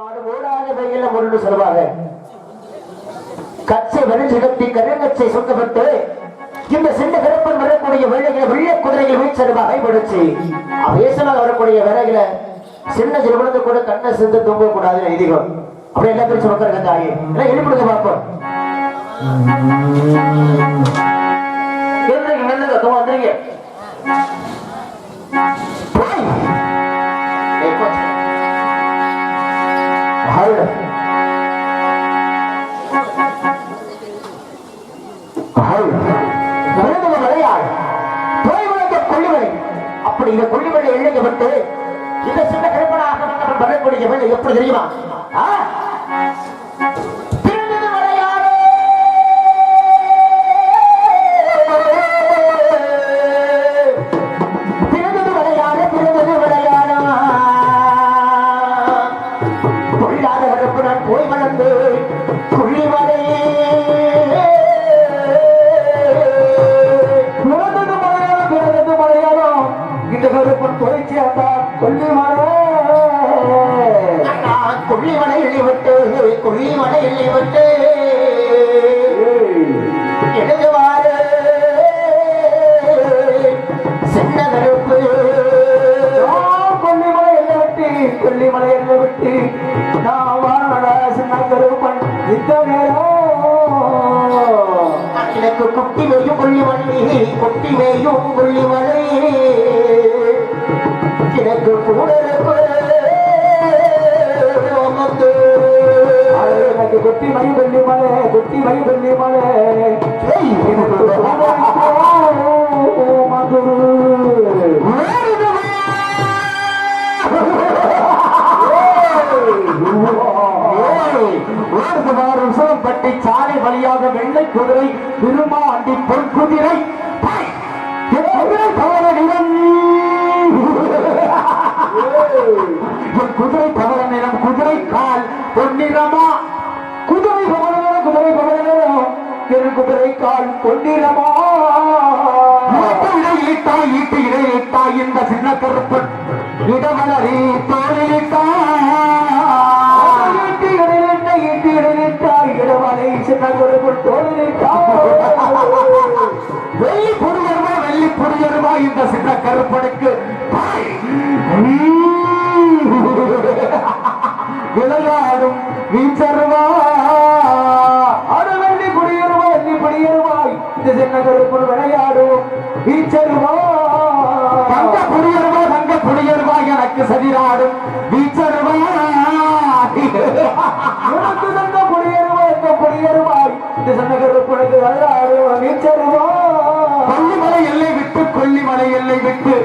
ஓடாத சொல்லுவாங்க. கச்சை கருங்கச்சை சுத்தப்பட்டு இந்த சின்ன கருப்பன் வரக்கூடிய வெள்ளைகளை வெள்ள குதிரைகள் வீச்சருவாக பிடிச்சு அவேசமாக வரக்கூடிய விறகுல சின்ன சிறுவனத்தை கூட கண்ணை சிந்து தூங்க கூடாது ஐதீகம். அப்படி எல்லா பேரும் சுமக்கிற தாயே. எல்லாம் எழுப்பிடுங்க பார்ப்போம் அப்படி இந்த கொள்ளிமலை எல்லையை விட்டு இந்த சின்ன கருப்பனாக வந்தவன் வரக்கூடிய வேலை எப்படி தெரியுமா? எள்ளி விட்டு எள்ளி விட்டு எழுதுவாரு. சின்ன கருப்பு. நான் கொல்லிமலை எல்லை விட்டு கொல்லிமலை எல்லை விட்டு நான் வாழடா சின்ன கருப்பன் இந்த எனக்கு குட்டி மேயும் கொள்ளிமலை குட்டி மேயும் கொள்ளிமலை. எனக்கு கூட கொட்டி மை கொல்லிமலை கொட்டி மை எனக்கு மதுரு பட்டி சாலை வழியாக வெள்ளை குதிரை திருமாண்டி பொன் குதிரை குதிரை தவற நிறம் குதிரை கால் பொன்னிறமா. குதிரை கால் கொண்டிரமா ஈட்டு இடையிட்டா ஈட்டு இடையிட்டா இந்த சின்ன கருப்பன் இடமலரி தோழிட்டா ஈட்டி இடையிட்ட ஈட்டி இடையிட்ட இடமலை சின்ன குருக்குள் தோழிட்டா வெள்ளி புரியர்வா வெள்ளி புரியர்வா இந்த சின்ன கருப்பனுக்கு? கொல்லிமலை எல்லை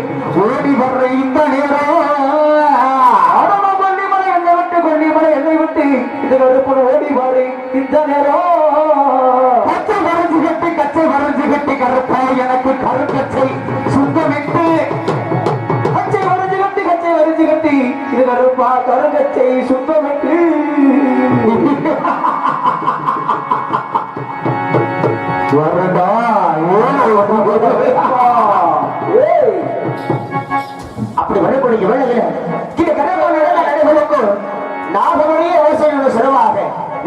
நாகமணியே அவசியம் சிறவாக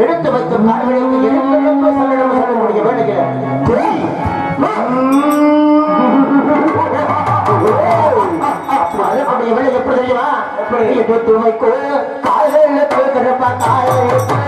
எடுத்து வைக்கும் நாடுகளுக்கு எடுத்து சொல்லணும் சொல்லக்கூடிய வேளையில தேய். அப்படி வரக்கூடிய வேலை எப்படி தெரியுமா எப்படி எடுத்து வைக்கோ காலையிலுக்கு கருப்பா காலையிலுக்கு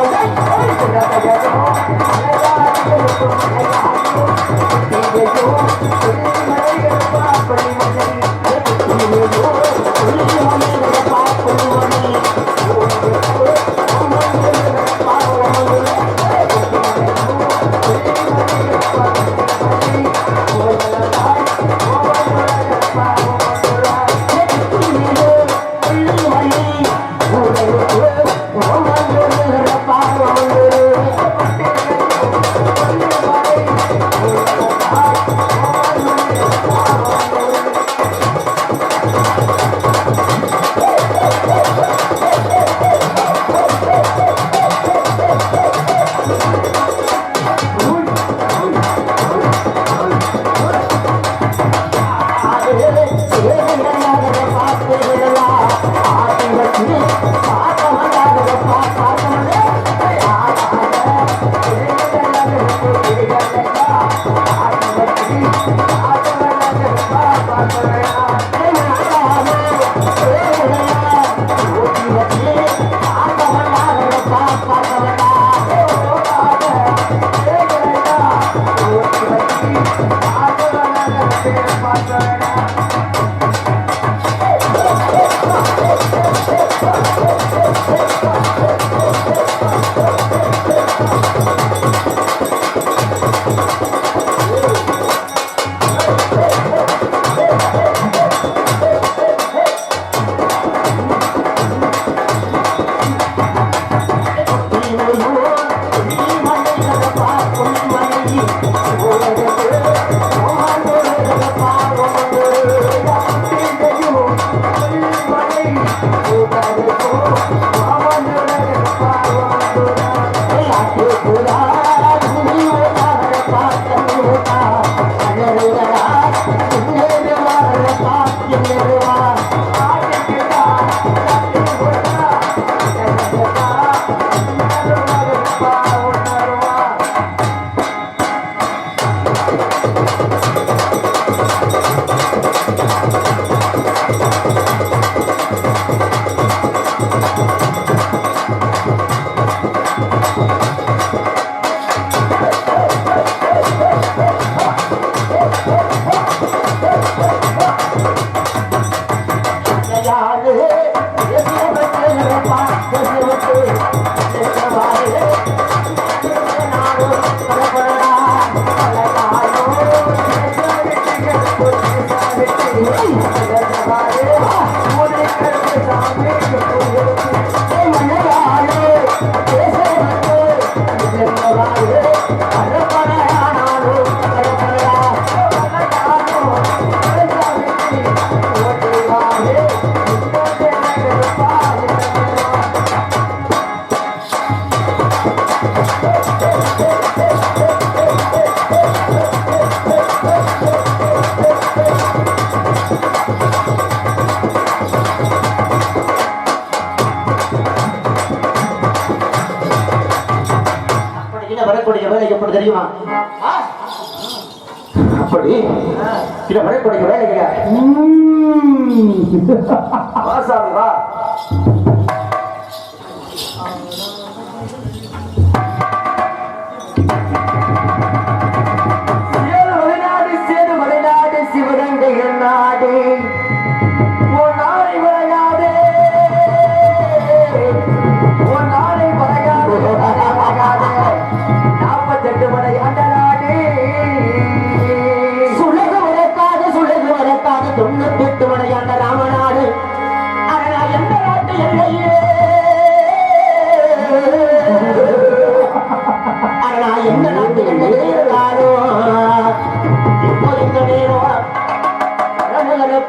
Thank you. அப்படி இதை வரக்கூடிய வேலைங்க வா சாமி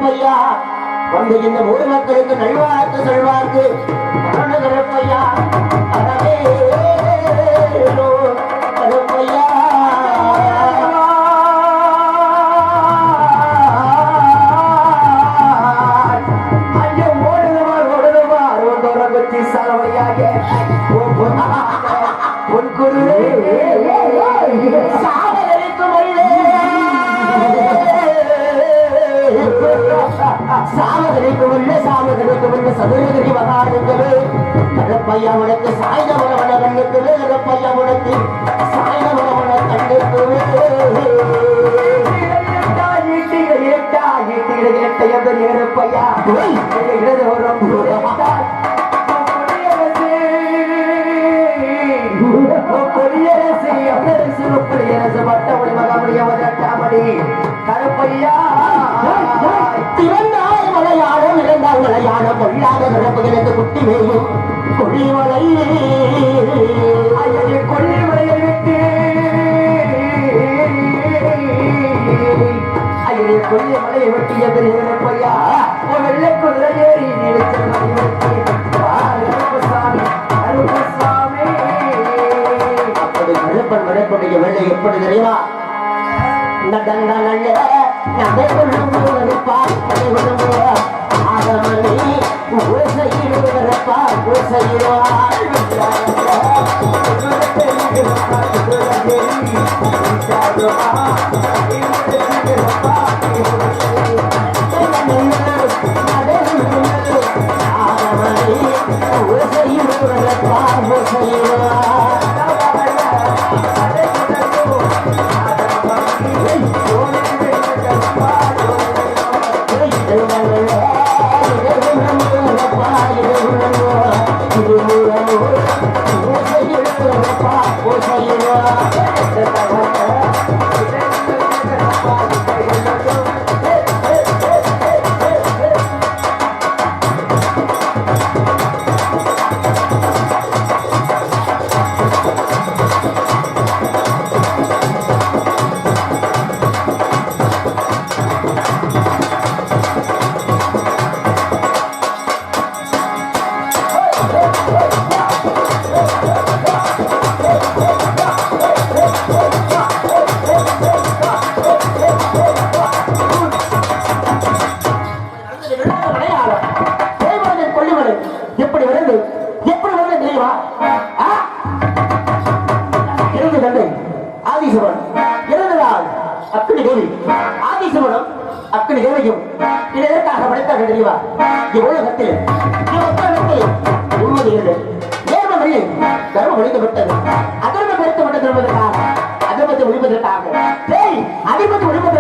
கரணகரப்பையா வந்து இந்த ஊர் மக்களுக்கு நல்வாழ்த்து சொல்வார்க்கு கரணகரப்பையா அறவே கரப்பையா ஐயோ ஓடுதுவார் சாவதற்கு உள்ள சாவதற்கு உள்ள சதுரகிரி மகாடுங்களே கருப்பையா உனக்கு சாய்ந்த மனவன கண்ணுக்குவே கருப்பையா உனக்கு சாய்ந்த மனவன கண்ணுக்குவே திறந்தால் இறந்தால் மலையாளம் கொள்ளாத பிறப்புகளுக்கு குட்டி வேயும் கொள்ளிமலை கொல்லிமலையை விட்டு. ஐயரே கொல்லிமலையை வெட்டிய பெரியப்பையா வெள்ளை குதிரை ஏறி ஊசையிடுவார் ஊசையிடுவார் தர்மம் ஒழித்து விட்டது அதர்மம் பெருத்து விட்டது என்பதற்காக அதர்மத்தை ஒழிப்பதற்காக. பேய் அதிபத்தை ஒழிப்பதற்காக.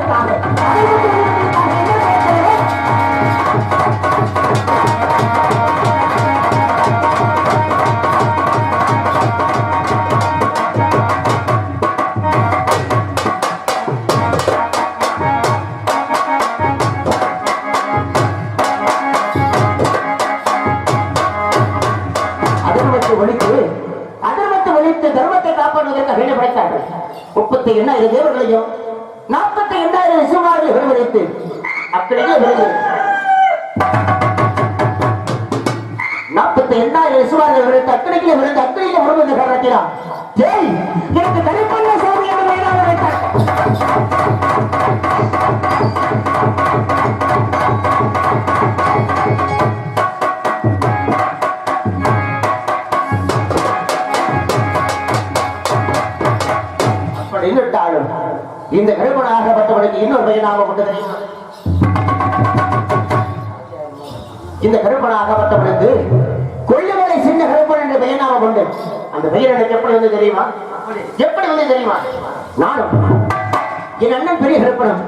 எண்ணாயிரம் நாற்பத்தி எண்ணாயிரம் விசுமாரில் விடுவித்து அப்படியே நாற்பத்தி எண்ணாயிரம் விசுவாரில் விழுந்து அக்கடிக்கிலே விழுந்து அக்கடியில முழுவதும் காரணத்தினார் ஜெய்! எனக்கு தனிப்பட்ட சோதனை கருப்பனாகப்பட்டவனுக்கு இன்னொரு பையனாக கொண்டு தெரியுமா இந்த கருப்பனாகப்பட்டவனுக்கு கொள்ளுமலை சின்ன கருப்பன் என்ற பெயராக கொண்டு அந்த பெயர் எனக்கு எப்படி வந்து தெரியுமா? எப்படி வந்து தெரியுமா? நானும். என் அண்ணன் பெரிய கருப்பனும்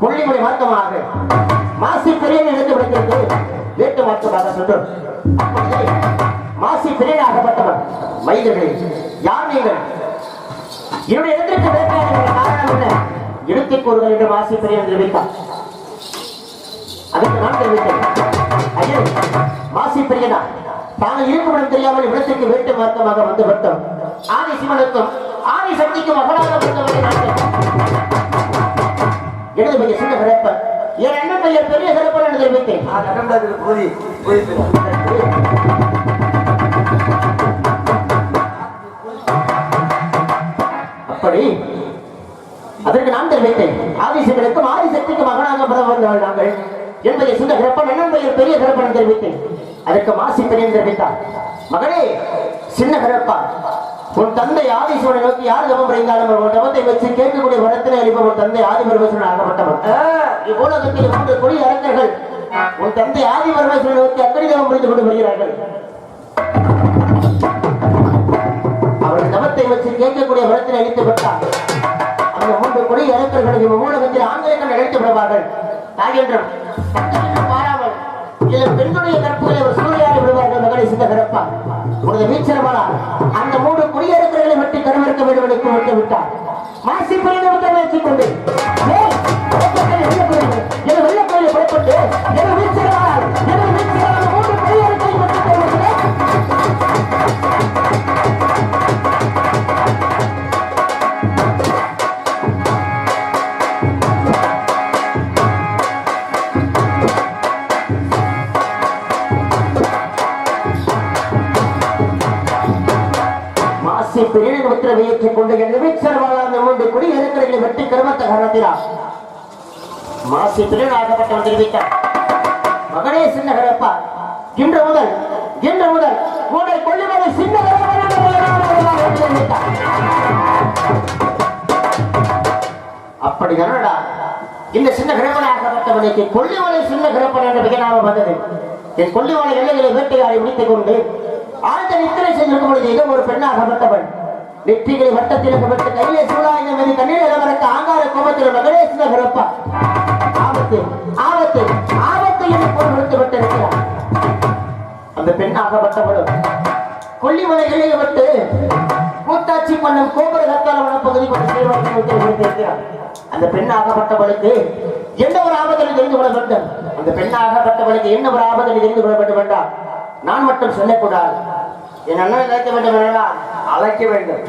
கொள்ளிமலை மார்க்கமாக மாசி பெரிய எடுத்து விடுக்கிறது வேட்டு மாற்றமாக சொல்றோம் மாசி பெரியனாகப்பட்டவன் மைதர்களே யார் நீங்கள்? என்னுடைய இடத்திற்கு வேட்டையாடுகிற காரணம் கூறுகள் என்று வாசிப்பதை பெரியன் தெரிவித்தார் அதற்கு நான் தெரிவித்தேன். ஐயோ மாசி தாங்கள் இருக்குமிடம் தெரியாமல் இடத்திற்கு வேட்டு மார்க்கமாக வந்து விட்டோம் ஆதி சிவனுக்கும் ஆதி சக்திக்கும் மகளாக வந்தவரை நான் எனது பெயர் சின்ன சிறப்பன் என் அண்ணன் பெரிய சிறப்பன் என்று தெரிவித்தேன். தெரிவித்தேன் ஆதிசக்திக்கும் ஆதிசக்திக்கு மகனாக பிறந்து வந்தவள் நாங்கள் என்பதை சின்ன சிறப்பன் அண்ணன் பெரிய என்று தெரிவித்தேன். அதற்கு மாசி பெரியன் தெரிவித்தார். மகனே சின்ன சிறப்பா உன் தந்தை ஆதிசிவனை நோக்கி யார் ஜபம் புரிந்தாலும் உன் ஜபத்தை வச்சு கேட்கக்கூடிய வரத்தினை அளிப்ப உன் தந்தை ஆதி பரமேஸ்வரன் ஆகப்பட்டவன் இவ்வுலகத்தில் மூன்று கொடி அரங்கர்கள் உன் தந்தை ஆதி பரமேஸ்வரனை நோக்கி அக்கடி ஜபம் புரிந்து கொண்டு வருகிறார்கள். அவர்கள் தவத்தை வச்சு கேட்கக்கூடிய வரத்தினை அளித்து விட்டார் மூன்று கொடி இறக்கர்களுக்கு ஊடகத்தில் ஆங்கிலேயர்கள் விடுவார்கள் நாகேந்திரம் பாராமல் இதில் கற்புகளை ஒரு விடுவார்கள் மகளை உனது வீச்சரமானா அந்த மூன்று குடியரசர்களை வெட்டி கருவிருக்க வேண்டும் என்று விட்டு விட்டார் மாசி புரிந்து கொண்டு ஏய், புறப்பட்டு என பெரிய உத்தரவை ஏற்றுக் கொண்டு நிர்வீச்சரமான மூன்று குடி எதிர்க்கிறதை வெட்டி கருமத்த காரணத்தினார் மாசி பிரியனாகப்பட்டவன் தெரிவித்தார். மகனே சின்ன கரப்பா இன்று முதல் இன்று முதல் உன்னை கொள்ளுமலை சின்ன அப்படி தானடா இந்த சின்ன கிரகணாகப்பட்டவனுக்கு கொல்லிமலை சின்ன கிரப்பன் என்ற பெயராக வந்தது. என் கொல்லிமலை எல்லைகளை வேட்டையாடி முடித்துக் கொண்டு ஆழ்ந்த நித்திரை செய்திருக்கும் பொழுது ஏதோ ஒரு பெண்ணாகப்பட்டவன் வெற்றிகளை வட்டத்தில் விட்டு கையிலே சூழாயுதம் மீது கண்ணீர் இளவரக்க ஆங்கார கோபத்தில் மகனே சின்ன ஆபத்து ஆபத்து ஆபத்து என்று போர் விடுத்து விட்டிருக்கிறார். அந்த பெண்ணாகப்பட்டவளும் கொல்லிமலை எல்லையை விட்டு கூத்தாட்சி மன்னன் கோபுர கத்தால வனப்பகுதி கொண்டு அந்த விட்டிருக்கிறார். அந்த பெண்ணாகப்பட்டவளுக்கு என்ன ஒரு ஆபத்தில் தெரிந்து கொள்ள வேண்டும். அந்த பெண்ணாகப்பட்டவளுக்கு என்ன ஒரு ஆபத்தில் தெரிந்து கொள்ள வேண்டும் என்றால் நான் மட்டும் சொல்லக்கூடாது. என் அண்ணன் நினைக்க வேண்டும் என்றால் அழைக்க வேண்டும்.